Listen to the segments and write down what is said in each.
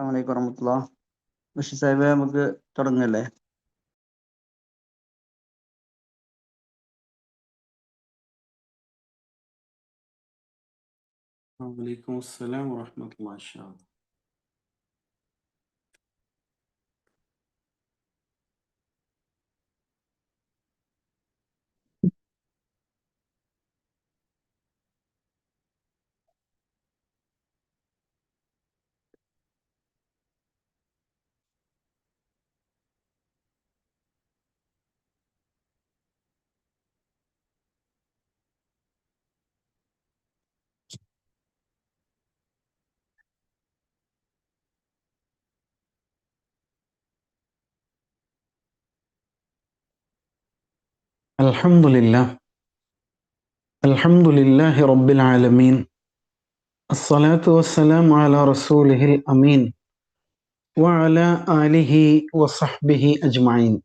അസ്സാമലൈക്കും വറഹമത്തുള്ള. ബഷീർ സാഹിബ് നമുക്ക് തുടങ്ങല്ലേ? വലൈക്കും അസ്സലാം വറഹമത്തുള്ള الحمد لله الحمد لله رب العالمين الصلاة والسلام على رسوله الأمين وعلى آله وصحبه أجمعين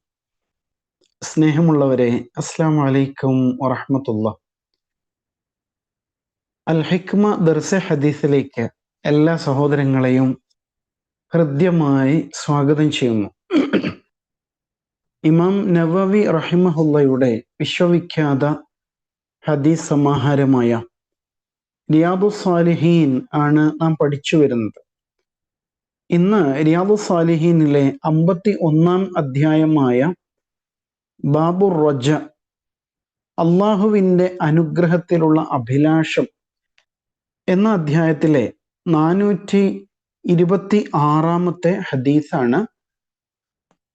സ്നേഹമുള്ളവരെ അസ്സാം വലൈക്കും വറഹമത്തുള്ള അൽ ഹിക്മ ദർസെ ഹദീസിലേക്ക് എല്ലാ സഹോദരങ്ങളെയും ഹൃദ്യമായി സ്വാഗതം ചെയ്യുന്നു ഇമാം നവവി റഹിമഹുല്ലയുടെ വിശ്വവിഖ്യാത ഹദീസ് സമാഹാരമായ റിയാദു സാലിഹീൻ ആണ് നാം പഠിച്ചു വരുന്നത്. ഇന്ന് റിയാദു സാലിഹീനിലെ അമ്പത്തി ഒന്നാം അധ്യായമായ ബാബു റജ അള്ളാഹുവിന്റെ അനുഗ്രഹത്തിലുള്ള അഭിലാഷം എന്ന അധ്യായത്തിലെ നാനൂറ്റി ഇരുപത്തി ആറാമത്തെ ഹദീസാണ്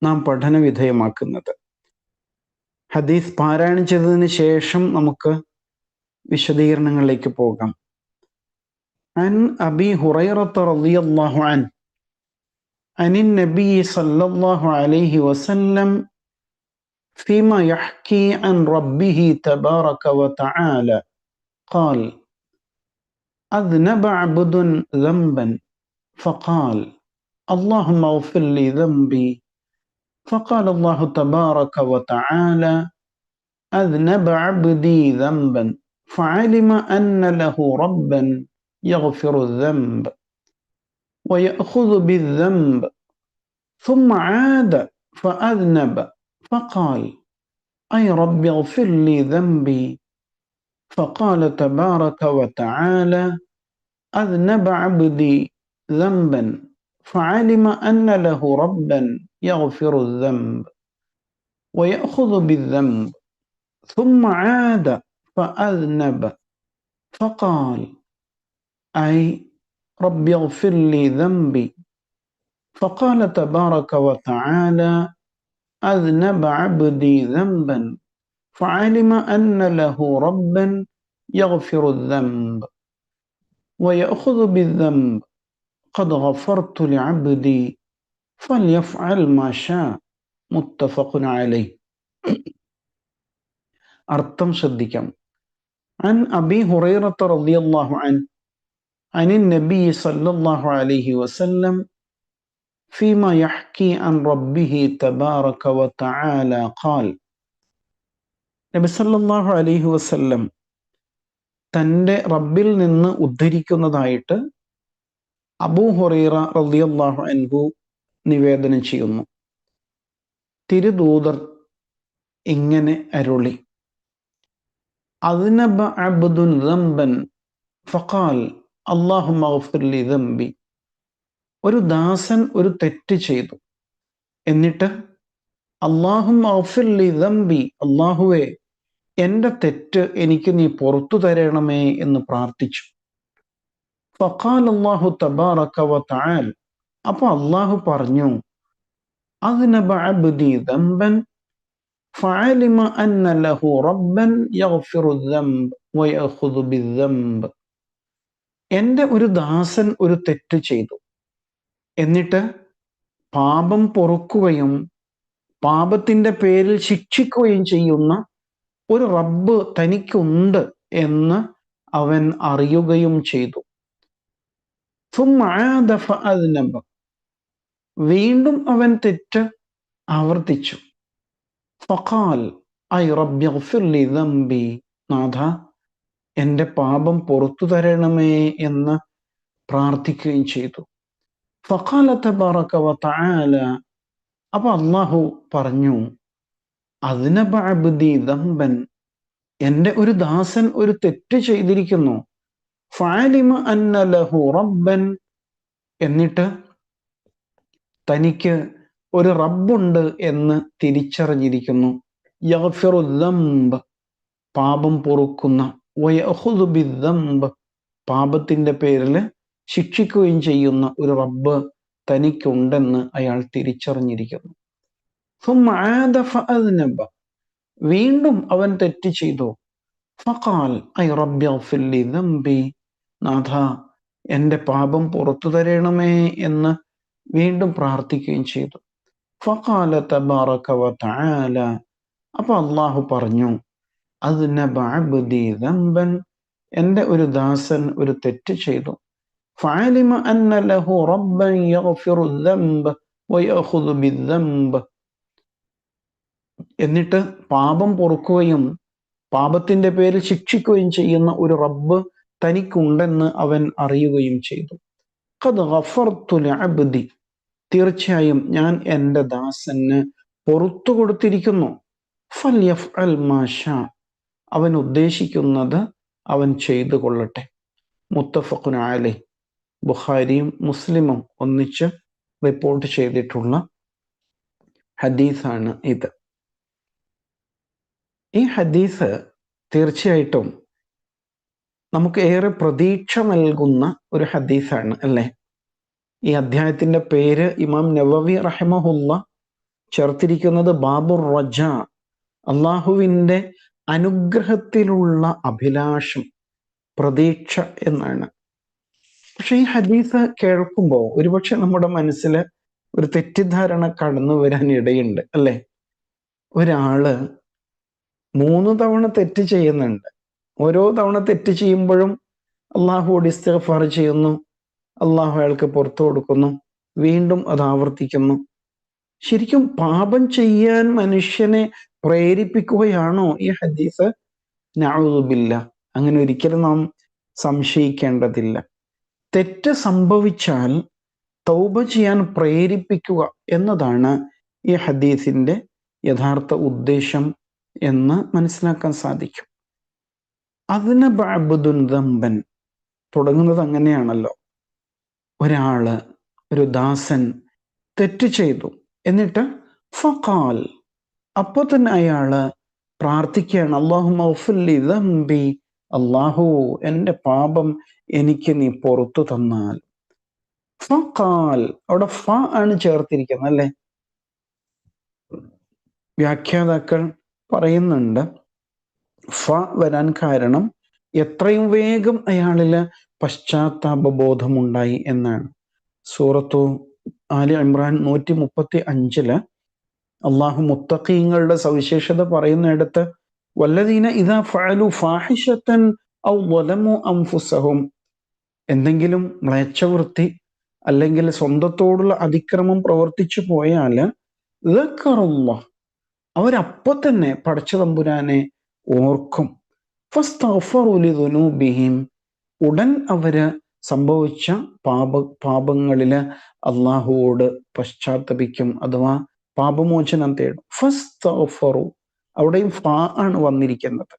നാം പഠന വിധേയമാക്കുന്നത് ഹദീസ് പാരായണം ചെയ്തതിന് ശേഷം നമുക്ക് വിശദീകരണങ്ങളിലേക്ക് പോകാം عن أبي هريرة رضي الله عنه عن النبي صلى الله عليه وسلم فيما يحكي عن ربه تبارك وتعالى قال أذنب عبد ذنبا فقال اللهم اغفر لي ذنبي فقال الله تبارك وتعالى أذنب عبدي ذنبا فعلم أن له ربا يغفر الذنب ويأخذ بالذنب. ثم عاد فأذنب فقال أي رب اغفر لي ذنبي؟ فقال تبارك وتعالى أذنب عبدي ذنبا فعلم أن له ربا يغفر الذنب ويأخذ بالذنب ثم عاد فأذنب فقال أي رب اغفر لي ذنبي. فقال تبارك وتعالى أذنب عبدي ذنبا فعلم أن له ربا يغفر الذنب ويأخذ بالذنب. قد غفرت لعبدي فليفعل ما شاء متفق عليه അർത്ഥം ശ്രദ്ധിക്കാം عن أبي هريرة رضي الله عنه عن النبي صلى الله عليه وسلم فيما يحكي عن ربه تبارك وتعالى قال നബി സല്ലല്ലാഹു അലൈഹി വസല്ലം തൻ്റെ റബ്ബിൽ നിന്ന് ഉദ്ധരിക്കുന്നതായിട്ട് അബൂ ഹുറൈറ റളിയല്ലാഹു അൻഹു നിവേദനം ചെയ്യുന്നു. തിരുദൂതർ ഇങ്ങനെ അരുളി. അതിനബ അബ്ദുൻ ദമ്പൻ ഫഖാൽ അള്ളാഹു ഗഫിർ ദമ്പി ഒരു ദാസൻ ഒരു തെറ്റ് ചെയ്തു. എന്നിട്ട് അള്ളാഹു ലി ദമ്പി അള്ളാഹുവെ എന്റെ തെറ്റ് എനിക്ക് നീ പുറത്തു തരണമേ എന്ന് പ്രാർത്ഥിച്ചു. ഫഖാൽ അള്ളാഹു തബാറക്കവ വ തആൽ അപ്പൊ അള്ളാഹു പറഞ്ഞു എന്റെ ഒരു ദാസൻ ഒരു തെറ്റ് ചെയ്തു. എന്നിട്ട് പാപം പൊറുക്കുകയും പാപത്തിന്റെ പേരിൽ ശിക്ഷിക്കുകയും ചെയ്യുന്ന ഒരു റബ്ബ് തനിക്കുണ്ട് എന്ന് അവൻ അറിയുകയും ചെയ്തു. വീണ്ടും അവൻ തെറ്റ് ആവർത്തിച്ചു. ഫഖാൽ നാഥ എന്റെ പാപം പുറത്തു തരണമേ എന്ന് പ്രാർത്ഥിക്കുകയും ചെയ്തു. ഫഖാല തബാറക വതആല അപ്പൊ അള്ളാഹു പറഞ്ഞു അദ്നബ ദമ്പൻ എന്റെ ഒരു ദാസൻ ഒരു തെറ്റ് ചെയ്തിരിക്കുന്നു. ഫാലിമ അന്ന റബ്ബൻ എന്നിട്ട് തനിക്ക് ഒരു റബ്ബുണ്ട് എന്ന് തിരിച്ചറിഞ്ഞിരിക്കുന്നു. യഫിറുദംബ് പാപം പൊറുക്കുന്ന. വയഹുദുബിദ്ദംബ് പാപത്തിന്റെ പേരിൽ ശിക്ഷിക്കുകയും ചെയ്യുന്ന ഒരു റബ്ബ് തനിക്കുണ്ടെന്ന് അയാൾ തിരിച്ചറിഞ്ഞിരിക്കുന്നു. വീണ്ടും അവൻ തെറ്റ് ചെയ്തു. ഫഖാൽ നാഥ എന്റെ പാപം പുറത്തു തരണമേ എന്ന് വീണ്ടും പ്രാർത്ഥിക്കുകയും ചെയ്തു. ഫഖാല തബാറക വതആല അപ്പൊ അള്ളാഹു പറഞ്ഞു അത് അബ്ദി ദംബൻ. എന്റെ ഒരു ദാസൻ ഒരു തെറ്റ് ചെയ്തു. ഫഅലിമ അന്ന ലഹു റബ്ബൻ യഗ്ഫിറു എന്നിട്ട് പാപം പൊറുക്കുകയും പാപത്തിന്റെ പേരിൽ ശിക്ഷിക്കുകയും ചെയ്യുന്ന ഒരു റബ്ബ് തനിക്കുണ്ടെന്ന് അവൻ അറിയുകയും ചെയ്തു. ഗഫർതു ലഅബ്ദി. തീർച്ചയായും ഞാൻ എന്റെ ദാസന് പുറത്തു കൊടുത്തിരിക്കുന്നു. ഫൽയഫ്അൽ മാ ഷാ. അവൻ ഉദ്ദേശിക്കുന്നത് അവൻ ചെയ്തു കൊള്ളട്ടെ. മുത്തഫഖുൻ അലി ബുഖാരിയും മുസ്ലിമും ഒന്നിച്ച് റിപ്പോർട്ട് ചെയ്തിട്ടുള്ള ഹദീസാണ് ഇത്. ഈ ഹദീസ് തീർച്ചയായിട്ടും നമുക്ക് ഏറെ പ്രതീക്ഷ നൽകുന്ന ഒരു ഹദീസാണ് അല്ലേ? ഈ അധ്യായത്തിന്റെ പേര് ഇമാം നവവി റഹമഹുല്ല ചേർത്തിരിക്കുന്നത് ബാബുർ റജ അള്ളാഹുവിന്റെ അനുഗ്രഹത്തിലുള്ള അഭിലാഷം പ്രതീക്ഷ എന്നാണ്. പക്ഷെ ഈ ഹദീസ് കേൾക്കുമ്പോൾ ഒരുപക്ഷെ നമ്മുടെ മനസ്സിൽ ഒരു തെറ്റിദ്ധാരണ കടന്നു വരാൻ ഇടയുണ്ട് അല്ലെ? ഒരാൾ മൂന്ന് തവണ തെറ്റ് ചെയ്യുന്നുണ്ട് ഓരോ തവണ തെറ്റ് ചെയ്യുമ്പോഴും അള്ളാഹുവോട് ഇസ്തഫാർ ചെയ്യുന്നു. അള്ളാഹു അയാൾക്ക് പുറത്തു കൊടുക്കുന്നു. വീണ്ടും അത് ആവർത്തിക്കുന്നു. ശരിക്കും പാപം ചെയ്യാൻ മനുഷ്യനെ പ്രേരിപ്പിക്കുകയാണോ ഈ ഹദീസ്? നഅൂദുബില്ല അങ്ങനെ ഒരിക്കലും നാം സംശയിക്കേണ്ടതില്ല. തെറ്റ് സംഭവിച്ചാൽ തൗബ ചെയ്യാൻ പ്രേരിപ്പിക്കുക എന്നതാണ് ഈ ഹദീസിന്റെ യഥാർത്ഥ ഉദ്ദേശം എന്ന് മനസ്സിലാക്കാൻ സാധിക്കും. അതിന് ബാബുദുൻ ദമ്പൻ തുടങ്ങുന്നത് അങ്ങനെയാണല്ലോ. ഒരാൾ ഒരു ദാസൻ തെറ്റ് ചെയ്തു. എന്നിട്ട് ഫഖാൽ അപ്പോൾ തന്നെ അയാൾ പ്രാർത്ഥിക്കുകയാണ് അള്ളാഹു മൗഫുല്ലി ദമ്പി അള്ളാഹു എന്റെ പാപം എനിക്ക് നീ പുറത്തു തന്നാൽ. ഫഖാൽ അവിടെ ഫ ആണ് ചേർത്തിരിക്കുന്നത് അല്ലെ? വ്യാഖ്യാതാക്കൾ പറയുന്നുണ്ട് ഫ വരാൻ കാരണം എത്രയും വേഗം അയാളിൽ പശ്ചാത്താപ ബോധമുണ്ടായി എന്നാണ്. സൂറത്തു ആലി ഇമ്രാൻ നൂറ്റി മുപ്പത്തി അഞ്ചിൽ അള്ളാഹു മുത്തഖീങ്ങളുടെ സവിശേഷത പറയുന്നിടത്ത് വല്ലതീന ഇതാ ഫഅലു ഫാഹിഷത്തൻ ഔ അംഫുസഹും എന്തെങ്കിലും മ്ലേച്ഛവൃത്തി അല്ലെങ്കിൽ സ്വന്തത്തോടുള്ള അതിക്രമം പ്രവർത്തിച്ചു പോയാൽ അവരപ്പോ തന്നെ പടച്ച തമ്പുരാനെ ഓർക്കും. ഫസ്തഫറുലിദുനൂബിഹിം ഉടൻ അവർ സംഭവിച്ച പാപ പാപങ്ങളിൽ അള്ളാഹുവോട് പശ്ചാത്തപിക്കും അഥവാ പാപമോചനം തേടും. ഫസ്തഫറു അവിടെയും ഫാ ആണ് വന്നിരിക്കുന്നത്.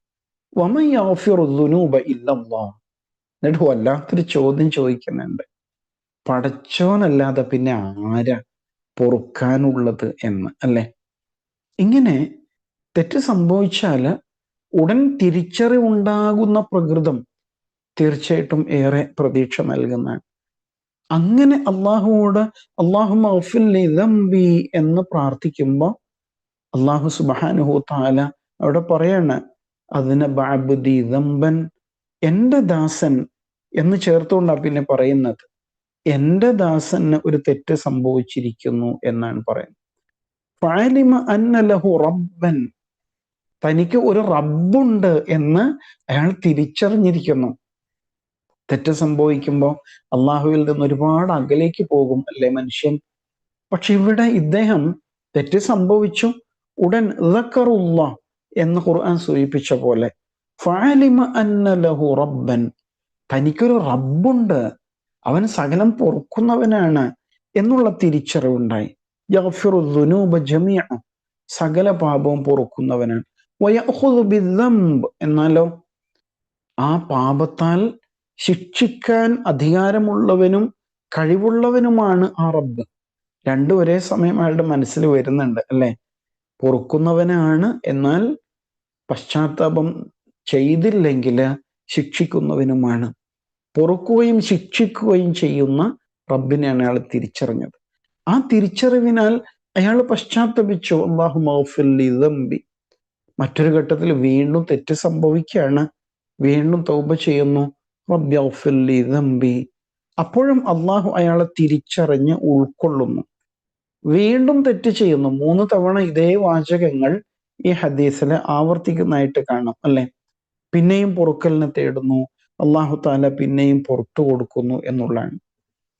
എന്നിട്ട് വല്ലാത്തൊരു ചോദ്യം ചോദിക്കുന്നുണ്ട്. പടച്ചോനല്ലാതെ പിന്നെ ആരാ പൊറുക്കാനുള്ളത് എന്ന് അല്ലെ? ഇങ്ങനെ തെറ്റ് സംഭവിച്ചാൽ ഉടൻ തിരിച്ചറിവുണ്ടാകുന്ന പ്രകൃതം തീർച്ചയായിട്ടും ഏറെ പ്രതീക്ഷ നൽകുന്നതാണ്. അങ്ങനെ അള്ളാഹുവോട് അള്ളാഹു മൗഫില്ലി എന്ന് പ്രാർത്ഥിക്കുമ്പോൾ അള്ളാഹു സുബാനുഹു താല അവിടെ പറയാണ് അതിന് ബാബുദി ദമ്പൻ എന്റെ ദാസൻ എന്ന് ചേർത്തുകൊണ്ടാണ് പിന്നെ പറയുന്നത്. എന്റെ ദാസന് ഒരു തെറ്റ് സംഭവിച്ചിരിക്കുന്നു എന്നാണ് പറയുന്നത്. ഫാലിമ അന്നലഹു റബ്ബൻ തനിക്ക് ഒരു റബ്ബുണ്ട് എന്ന് അയാൾ തിരിച്ചറിഞ്ഞിരിക്കുന്നു. തെറ്റ് സംഭവിക്കുമ്പോൾ അള്ളാഹുവിൽ നിന്ന് ഒരുപാട് അകലേക്ക് പോകും അല്ലേ മനുഷ്യൻ? പക്ഷെ ഇവിടെ ഇദ്ദേഹം തെറ്റ് സംഭവിച്ചു. ഉടൻ ഇതക്കറുള്ള എന്ന് ഖുർആൻ സൂചിപ്പിച്ച പോലെ ഫാലിമ അന്നലഹു റബ്ബൻ തനിക്കൊരു റബ്ബുണ്ട്. അവൻ സകലം പൊറുക്കുന്നവനാണ് എന്നുള്ള തിരിച്ചറിവുണ്ടായി. യഗ്ഫിറു ജമിഅ സകല പാപവും പൊറുക്കുന്നവനാണ്. വയഖുദു ബിദ്ദംബ്. എന്നാലോ ആ പാപത്താൽ ശിക്ഷിക്കാൻ അധികാരമുള്ളവനും കഴിവുള്ളവനുമാണ് ആ റബ്ബ്. രണ്ടും ഒരേ സമയം അയാളുടെ മനസ്സിൽ വരുന്നുണ്ട് അല്ലെ? പൊറുക്കുന്നവനാണ് എന്നാൽ പശ്ചാത്താപം ചെയ്തില്ലെങ്കിൽ ശിക്ഷിക്കുന്നവനുമാണ്. പൊറുക്കുകയും ശിക്ഷിക്കുകയും ചെയ്യുന്ന റബ്ബിനെയാണ് അയാൾ തിരിച്ചറിഞ്ഞത്. ആ തിരിച്ചറിവിനാൽ അയാൾ പശ്ചാത്തപിച്ചു അള്ളാഹു മൗഫില്ലി മറ്റൊരു ഘട്ടത്തിൽ വീണ്ടും തെറ്റ് സംഭവിക്കുകയാണ്. വീണ്ടും തൗബ ചെയ്യുന്നു. ദംബി. അപ്പോഴും അള്ളാഹു അയാളെ തിരിച്ചറിഞ്ഞ് ഉൾക്കൊള്ളുന്നു. വീണ്ടും തെറ്റ് ചെയ്യുന്നു. മൂന്ന് തവണ ഇതേ വാചകങ്ങൾ ഈ ഹദീസിൽ ആവർത്തിക്കുന്നതായിട്ട് കാണാം അല്ലെ? പിന്നെയും പൊറുക്കലിനെ തേടുന്നു. അള്ളാഹു താല പിന്നെയും പുറത്തു കൊടുക്കുന്നു എന്നുള്ളതാണ്.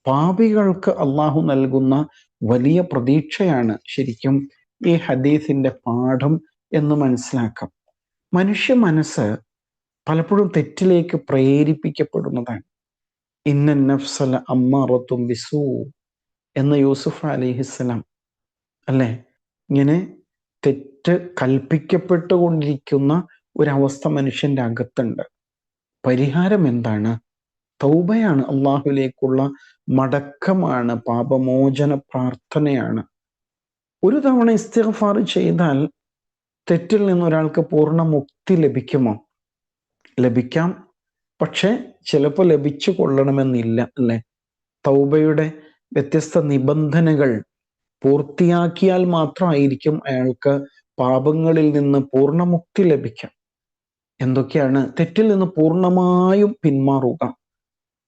പാപികൾക്ക് അള്ളാഹു നൽകുന്ന വലിയ പ്രതീക്ഷയാണ് ശരിക്കും ഈ ഹദീസിന്റെ പാഠം എന്ന് മനസ്സിലാക്കാം. മനുഷ്യ മനസ്സ് പലപ്പോഴും തെറ്റിലേക്ക് പ്രേരിപ്പിക്കപ്പെടുന്നതാണ്. ഇന്ന നഫ്സല അമ്മാറത്തും ബിസു എന്ന യൂസുഫ് അലിഹിസ്സലാം അല്ലെ? ഇങ്ങനെ തെറ്റ് കൽപ്പിക്കപ്പെട്ടുകൊണ്ടിരിക്കുന്ന ഒരവസ്ഥ മനുഷ്യന്റെ അകത്തുണ്ട്. പരിഹാരം എന്താണ്? തൗബയാണ് അള്ളാഹുലേക്കുള്ള മടക്കമാണ് പാപമോചന പ്രാർത്ഥനയാണ്. ഒരു തവണ ഇസ്തിഗ്ഫാർ ചെയ്താൽ തെറ്റിൽ നിന്ന് ഒരാൾക്ക് പൂർണ മുക്തി ലഭിക്കുമോ? ലഭിക്കാം. പക്ഷെ ചിലപ്പോൾ ലഭിച്ചു കൊള്ളണമെന്നില്ല അല്ലെ? തൗബയുടെ വ്യത്യസ്ത നിബന്ധനകൾ പൂർത്തിയാക്കിയാൽ മാത്രമായിരിക്കും അയാൾക്ക് പാപങ്ങളിൽ നിന്ന് പൂർണ പൂർണമുക്തി ലഭിക്കാം. എന്തൊക്കെയാണ്? തെറ്റിൽ നിന്ന് പൂർണമായും പിന്മാറുക.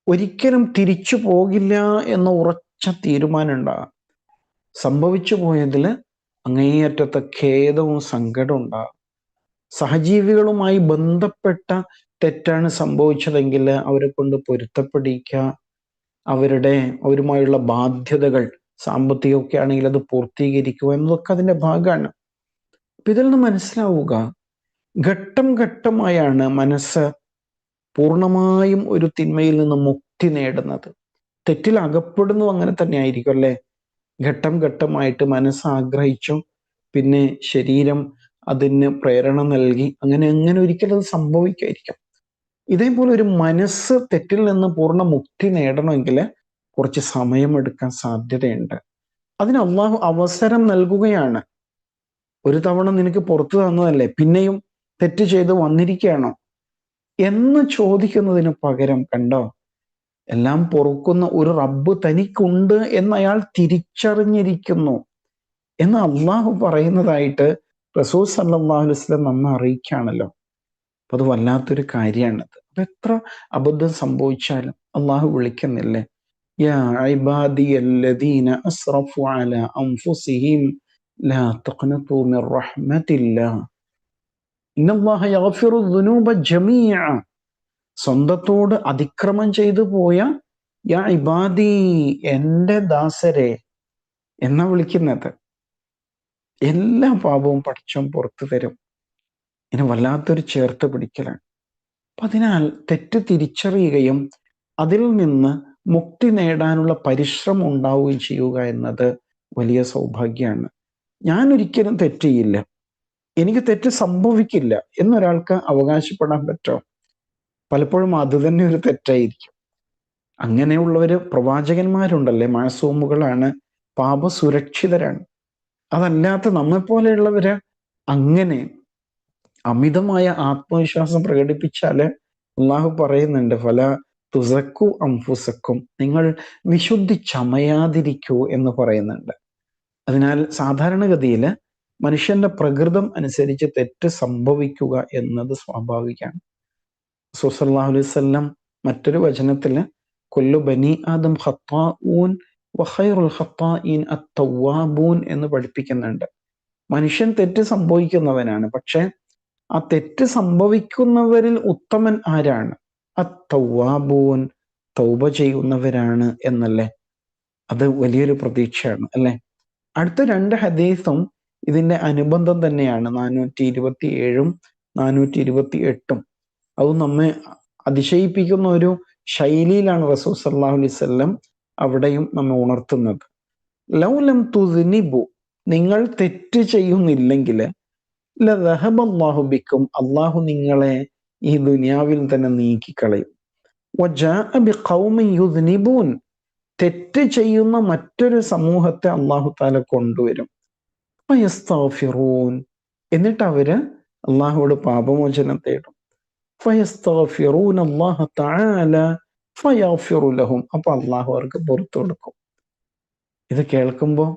ഒരിക്കലും തിരിച്ചു പോകില്ല എന്ന ഉറച്ച തീരുമാനം ഉണ്ടാകാം സംഭവിച്ചു പോയതിൽ അങ്ങേയറ്റത്തെ ഖേദവും സങ്കടവും ഉണ്ടാകും. സഹജീവികളുമായി ബന്ധപ്പെട്ട തെറ്റാണ് സംഭവിച്ചതെങ്കിൽ അവരെ കൊണ്ട് പൊരുത്തപ്പെടിക്കുക. അവരുടെ അവരുമായുള്ള ബാധ്യതകൾ സാമ്പത്തികമൊക്കെ ആണെങ്കിൽ അത് പൂർത്തീകരിക്കുക എന്നതൊക്കെ അതിന്റെ ഭാഗമാണ്. അപ്പം ഇതിൽ നിന്ന് മനസ്സിലാവുക ഘട്ടം ഘട്ടമായാണ് മനസ്സ് പൂർണമായും ഒരു തിന്മയിൽ നിന്ന് മുക്തി നേടുന്നത്. തെറ്റിൽ അകപ്പെടുന്നു അങ്ങനെ തന്നെ ആയിരിക്കും അല്ലെ? ഘട്ടം ഘട്ടമായിട്ട് മനസ്സ് ആഗ്രഹിച്ചു പിന്നെ ശരീരം അതിന് പ്രേരണ നൽകി അങ്ങനെ അങ്ങനെ ഒരിക്കലും അത് സംഭവിക്കായിരിക്കും ഇതേപോലെ ഒരു മനസ്സ് തെറ്റിൽ നിന്ന് പൂർണ മുക്തി നേടണമെങ്കിൽ കുറച്ച് സമയമെടുക്കാൻ സാധ്യതയുണ്ട്. അതിന് അള്ളാഹു അവസരം നൽകുകയാണ്. ഒരു തവണ നിനക്ക് പുറത്തു തന്നതല്ലേ? പിന്നെയും തെറ്റ് ചെയ്ത് വന്നിരിക്കുകയാണോ? എന്ന് ചോദിക്കുന്നതിന് പകരം കണ്ടോ? എല്ലാം പൊറുക്കുന്ന ഒരു റബ്ബ് തനിക്കുണ്ട് എന്ന് അയാൾ തിരിച്ചറിഞ്ഞിരിക്കുന്നു. എന്ന് അള്ളാഹു പറയുന്നതായിട്ട് റസൂൽ സല്ലാഹു വസ്ലം നമ്മെ അറിയിക്കുകയാണല്ലോ. അപ്പൊ അത് വല്ലാത്തൊരു കാര്യമാണത്. അപ്പൊ എത്ര അബദ്ധം സംഭവിച്ചാലും അള്ളാഹു വിളിക്കുന്നില്ലേ? ഇന്നല്ലാഹ യഗ്ഫിറു ജമീഅ. സ്വന്തത്തോട് അതിക്രമം ചെയ്തു പോയ യാ ഇബാദി എന്റെ ദാസരെ എന്നാ വിളിക്കുന്നത്? എല്ലാ പാപവും പഠിച്ചും പുറത്തു തരും. ഇനി വല്ലാത്തൊരു ചേർത്ത് പിടിക്കലാണ്. അപ്പൊ അതിനാൽ തെറ്റ് തിരിച്ചറിയുകയും അതിൽ നിന്ന് മുക്തി നേടാനുള്ള പരിശ്രമം ഉണ്ടാവുകയും ചെയ്യുക എന്നത് വലിയ സൗഭാഗ്യമാണ്. ഞാൻ ഒരിക്കലും തെറ്റ് ചെയ്യില്ല എനിക്ക് തെറ്റ് സംഭവിക്കില്ല എന്നൊരാൾക്ക് അവകാശപ്പെടാൻ പറ്റുമോ പലപ്പോഴും അത് തന്നെ ഒരു തെറ്റായിരിക്കും. അങ്ങനെയുള്ളവര് പ്രവാചകന്മാരുണ്ടല്ലേ? മാസൂമുകളാണ്. പാപസുരക്ഷിതരാണ്. അതല്ലാത്ത നമ്മെപ്പോലെയുള്ളവര് അങ്ങനെ അമിതമായ ആത്മവിശ്വാസം പ്രകടിപ്പിച്ചാൽ അള്ളാഹു പറയുന്നുണ്ട് ഫല തുസക്കു അംഫുസക്കും. നിങ്ങൾ വിശുദ്ധി ചമയാതിരിക്കൂ എന്ന് പറയുന്നുണ്ട്. അതിനാൽ സാധാരണഗതിയിൽ മനുഷ്യന്റെ പ്രകൃതം അനുസരിച്ച് തെറ്റ് സംഭവിക്കുക എന്നത് സ്വാഭാവികമാണ്. സുസല്ലാഹു അലൈഹി വസല്ലം മറ്റൊരു വചനത്തിൽ കൊല്ലു ബനി ആദം ഖത്താഊൻ വഖൈറുൽ ഖത്താഇൻ അത്തവാബൂൻ എന്ന് പഠിപ്പിക്കുന്നുണ്ട്. മനുഷ്യൻ തെറ്റ് സംഭവിക്കുന്നവനാണ്. പക്ഷെ ആ തെറ്റ് സംഭവിക്കുന്നവരിൽ ഉത്തമൻ ആരാണ്? അത്തവാബൂൻ തൗബ ചെയ്യുന്നവരാണ് എന്നല്ലേ? അത് വലിയൊരു പ്രതീക്ഷയാണ് അല്ലെ? അടുത്ത രണ്ട് ഹദീസും ഇതിന്റെ അനുബന്ധം തന്നെയാണ്. നാനൂറ്റി ഇരുപത്തി ഏഴും നാനൂറ്റി ഇരുപത്തി എട്ടും അത് നമ്മെ അതിശയിപ്പിക്കുന്ന ഒരു ശൈലിയിലാണ് റസൂൽ സല്ലാഹു അലൈഹി വല്ലം അവിടെയും നമ്മെ ഉണർത്തുന്നത്. ലൗലം തുനിബു നിങ്ങൾ തെറ്റ് ചെയ്യുന്നില്ലെങ്കിൽ ലഹബല്ലാഹുബിക്കും അള്ളാഹു നിങ്ങളെ ഈ ദുനിയാവിൽ തന്നെ നീക്കിക്കളയും. തെറ്റ് ചെയ്യുന്ന മറ്റൊരു സമൂഹത്തെ അള്ളാഹു താല കൊണ്ടുവരും. എന്നിട്ട് അവർ അള്ളാഹുവോട് പാപമോചനം തേടും. ഫയസ്തഗ്ഫിറൂൻ അല്ലാഹ തആല ഫയഗ്ഫിറു ലഹും അപ്പോൾ അള്ളാഹു അവർക്ക് പുറത്തു കൊടുക്കും. ഇത് കേൾക്കുമ്പോൾ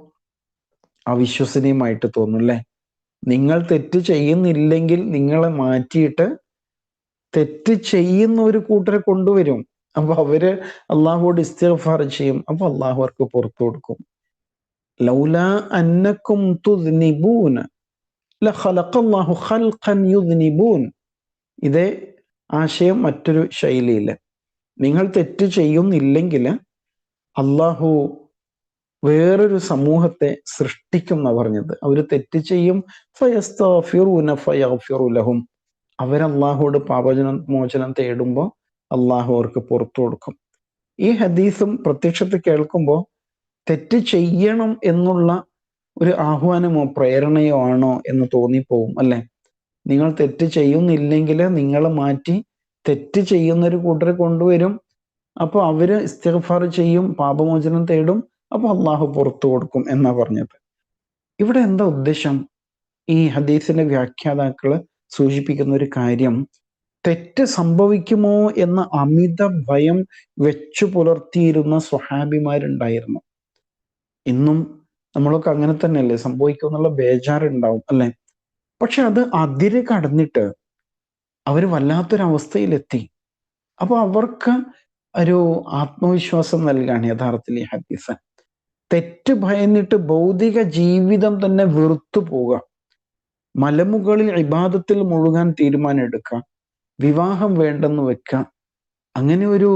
അവിശ്വസനീയമായിട്ട് തോന്നും അല്ലേ നിങ്ങൾ തെറ്റ് ചെയ്യുന്നില്ലെങ്കിൽ നിങ്ങളെ മാറ്റിയിട്ട് തെറ്റ് ചെയ്യുന്ന ഒരു കൂട്ടരെ കൊണ്ടുവരും. അപ്പൊ അവർ അള്ളാഹുവോട് ഇസ്തിഗ്ഫാർ ചെയ്യും. അപ്പൊ അള്ളാഹു അവർക്ക് പുറത്തു കൊടുക്കും. ലൗല അന്നക്കും തുദ്നിബൂന ലഖലഖല്ലാഹു ഖൽഖൻ യുദ്നിബൂൻ. ഇതേ ആശയം മറ്റൊരു ശൈലിയിൽ നിങ്ങൾ തെറ്റ് ചെയ്യുന്നില്ലെങ്കിൽ അള്ളാഹു വേറൊരു സമൂഹത്തെ സൃഷ്ടിക്കും എന്നാ പറഞ്ഞത്. അവർ തെറ്റ് ചെയ്യും. ലഹും. അവരല്ലാഹുവോട് പാപചനം മോചനം തേടുമ്പോൾ അള്ളാഹു അവർക്ക് പുറത്തു കൊടുക്കും. ഈ ഹദീസും പ്രത്യക്ഷത്തിൽ കേൾക്കുമ്പോൾ തെറ്റ് ചെയ്യണം എന്നുള്ള ഒരു ആഹ്വാനമോ പ്രേരണയോ ആണോ എന്ന് തോന്നിപ്പോവും അല്ലെ? നിങ്ങൾ തെറ്റ് ചെയ്യുന്നില്ലെങ്കിൽ നിങ്ങൾ മാറ്റി തെറ്റ് ചെയ്യുന്നൊരു കൂട്ടരെ കൊണ്ടുവരും. അപ്പോൾ അവർ ഇസ്തിഗ്ഫാർ ചെയ്യും പാപമോചനം തേടും. അപ്പോൾ അള്ളാഹു പുറത്തു കൊടുക്കും എന്നാ പറഞ്ഞത്. ഇവിടെ എന്താ ഉദ്ദേശം? ഈ ഹദീസിന്റെ വ്യാഖ്യാതാക്കൾ സൂചിപ്പിക്കുന്ന ഒരു കാര്യം തെറ്റ് സംഭവിക്കുമോ എന്ന അമിത ഭയം വെച്ചു പുലർത്തിയിരുന്ന സ്വഹാബിമാരുണ്ടായിരുന്നു. ഇന്നും നമ്മളൊക്കെ അങ്ങനെ തന്നെയല്ലേ? സംഭവിക്കും എന്നുള്ള ബേജാറുണ്ടാവും അല്ലെ? പക്ഷെ അത് അതിര് കടന്നിട്ട് അവർ വല്ലാത്തൊരവസ്ഥയിലെത്തി. അപ്പൊ അവർക്ക് ഒരു ആത്മവിശ്വാസം നൽകുകയാണ് യഥാർത്ഥത്തിൽ ഈ ഹദീസ്. തെറ്റ് ഭയന്നിട്ട് ഭൗതിക ജീവിതം തന്നെ വെറുത്തു പോവുക. മലമുകളിൽ ഇബാദത്തിൽ മുഴുകാൻ തീരുമാനം എടുക്കുക വിവാഹം വേണ്ടെന്ന് വെക്കുക. അങ്ങനെ ഒരു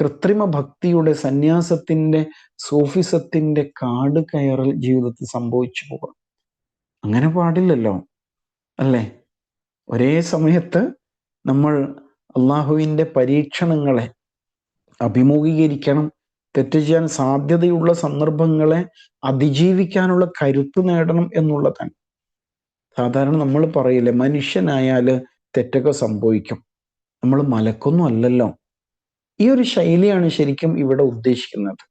കൃത്രിമ ഭക്തിയുടെ സന്യാസത്തിന്റെ സൂഫിസത്തിന്റെ കാട് കയറൽ ജീവിതത്തിൽ സംഭവിച്ചു പോകാം അങ്ങനെ പാടില്ലല്ലോ. അല്ലേ? ഒരേ സമയത്ത് നമ്മൾ അള്ളാഹുവിന്റെ പരീക്ഷണങ്ങളെ അഭിമുഖീകരിക്കണം തെറ്റ് ചെയ്യാൻ സാധ്യതയുള്ള സന്ദർഭങ്ങളെ അതിജീവിക്കാനുള്ള കരുത്ത് നേടണം എന്നുള്ളതാണ്. സാധാരണ നമ്മൾ പറയില്ലേ മനുഷ്യനായാൽ തെറ്റൊക്കെ സംഭവിക്കും. നമ്മൾ മലക്കൊന്നും അല്ലല്ലോ. ഈ ഒരു ശൈലിയാണ് ശരിക്കും ഇവിടെ ഉദ്ദേശിക്കുന്നത്.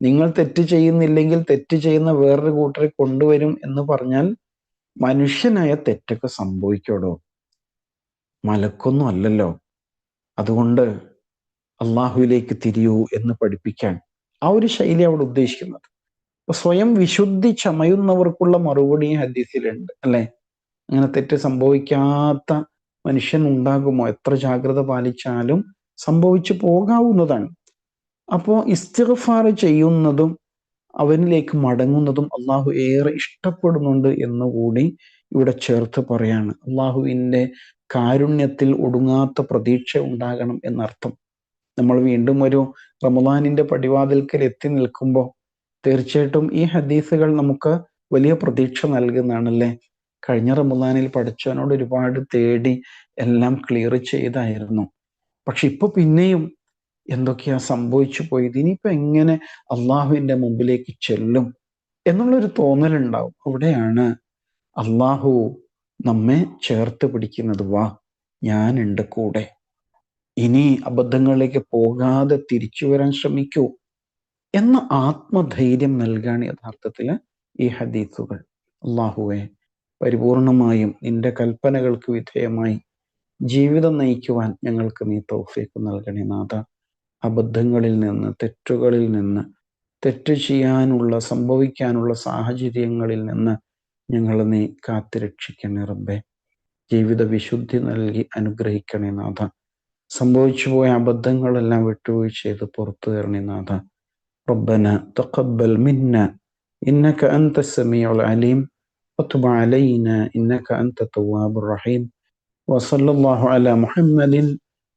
നിങ്ങൾ തെറ്റ് ചെയ്യുന്നില്ലെങ്കിൽ തെറ്റ് ചെയ്യുന്ന വേറൊരു കൂട്ടരെ കൊണ്ടുവരും എന്ന് പറഞ്ഞാൽ മനുഷ്യനായ തെറ്റൊക്കെ സംഭവിക്കോടോ? മലക്കൊന്നും അല്ലല്ലോ അതുകൊണ്ട് അള്ളാഹുവിലേക്ക് തിരിയൂ എന്ന് പഠിപ്പിക്കാൻ ആ ഒരു ശൈലി അവിടെ ഉദ്ദേശിക്കുന്നത്. സ്വയം വിശുദ്ധി ചമയുന്നവർക്കുള്ള മറുപടി ഹദീസിലുണ്ട് അല്ലെ? അങ്ങനെ തെറ്റ് സംഭവിക്കാത്ത മനുഷ്യൻ ഉണ്ടാകുമോ? എത്ര ജാഗ്രത പാലിച്ചാലും സംഭവിച്ചു പോകാവുന്നതാണ്. അപ്പോ ഇസ്തിഗ്ഫാർ ചെയ്യുന്നതും അവനിലേക്ക് മടങ്ങുന്നതും അള്ളാഹു ഏറെ ഇഷ്ടപ്പെടുന്നുണ്ട് എന്നുകൂടി ഇവിടെ ചേർത്ത് പറയാണ്. അള്ളാഹുവിന്റെ കാരുണ്യത്തിൽ ഒടുങ്ങാത്ത പ്രതീക്ഷ ഉണ്ടാകണം എന്നർത്ഥം. നമ്മൾ വീണ്ടും ഒരു റമദാനിന്റെ പടിവാതിൽക്കൽ എത്തി നിൽക്കുമ്പോൾ തീർച്ചയായിട്ടും ഈ ഹദീസുകൾ നമുക്ക് വലിയ പ്രതീക്ഷ നൽകുന്നതാണല്ലേ? കഴിഞ്ഞ റമദാനിൽ പഠിച്ചവനോട് ഒരുപാട് തേടി എല്ലാം ക്ലിയർ ചെയ്തായിരുന്നു. പക്ഷെ ഇപ്പൊ പിന്നെയും എന്തൊക്കെയാ സംഭവിച്ചു പോയത്? ഇനിയിപ്പോ എങ്ങനെ അള്ളാഹുവിന്റെ മുമ്പിലേക്ക് ചെല്ലും എന്നുള്ളൊരു തോന്നലുണ്ടാവും. അവിടെയാണ് അള്ളാഹു നമ്മെ ചേർത്ത് പിടിക്കുന്നത്. വാ ഞാനുണ്ട് കൂടെ. ഇനി അബദ്ധങ്ങളിലേക്ക് പോകാതെ തിരിച്ചു വരാൻ ശ്രമിക്കൂ എന്ന ആത്മധൈര്യം നൽകാണ് യഥാർത്ഥത്തിൽ ഈ ഹദീസുകൾ. അള്ളാഹുവെ പരിപൂർണമായും നിന്റെ കൽപ്പനകൾക്ക് വിധേയമായി ജീവിതം നയിക്കുവാൻ ഞങ്ങൾക്ക് നീ തൗഫീക്ക് നൽകണേ നാഥ. അബദ്ധങ്ങളിൽ നിന്ന് തെറ്റുകളിൽ നിന്ന് തെറ്റ് ചെയ്യാനുള്ള സംഭവിക്കാനുള്ള സാഹചര്യങ്ങളിൽ നിന്ന് ഞങ്ങൾ നീ കാത്തുരക്ഷിക്കണേ റബ്ബെ ജീവിത വിശുദ്ധി നൽകി അനുഗ്രഹിക്കണേ നാഥ സംഭവിച്ചു പോയ അബദ്ധങ്ങളെല്ലാം വിട്ടുവീഴ്ച ചെയ്ത് പുറത്തു തരണേ നാഥ ربنا تقبل منا إنك أنت السميع العليم وتب علينا إنك أنت التواب الرحيم وصلى الله على محمد